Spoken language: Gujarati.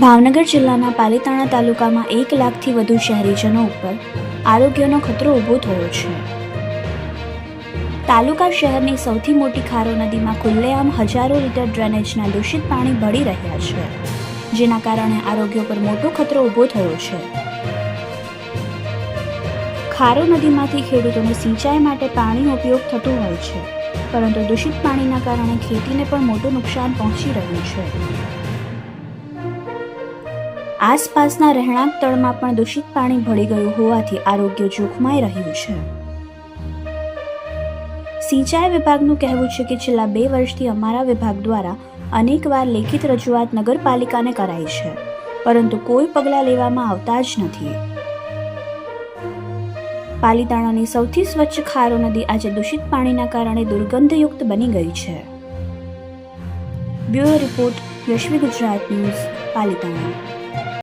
ભાવનગર જિલ્લાના પાલીતાણા તાલુકામાં એક લાખથી વધુ શહેરીજનો ઉપર આરોગ્યનો ખતરો ઊભો થયો છે. તાલુકા શહેરની સૌથી મોટી ખારો નદીમાં ખુલ્લેઆમ હજારો લીટર ડ્રેનેજના દૂષિત પાણી ભળી રહ્યા છે, જેના કારણે આરોગ્ય પર મોટો ખતરો ઊભો થયો છે. ખારો નદીમાંથી ખેડૂતોને સિંચાઈ માટે પાણીનો ઉપયોગ થતો હોય છે, પરંતુ દૂષિત પાણીના કારણે ખેતીને પણ મોટું નુકસાન પહોંચી રહ્યું છે. આસપાસના રહેણાંક તળમાં પણ દૂષિત પાણી ભળી ગયું હોવાથી આરોગ્ય જોખમાઈ રહ્યું છે. સિંચાઈ વિભાગનું કહેવું છે કે છેલ્લા બે વર્ષથી અમારા વિભાગ દ્વારા અનેકવાર લેખિત રજૂઆત નગરપાલિકાને કરાઈ છે, પરંતુ કોઈ પગલાં લેવામાં આવતા જ નથી. પાલીતાણાની સૌથી સ્વચ્છ ખારો નદી આજે દૂષિત પાણીના કારણે દુર્ગંધયુક્ત બની ગઈ છે. Bureau report Yashvi Gujarat news, Palitana.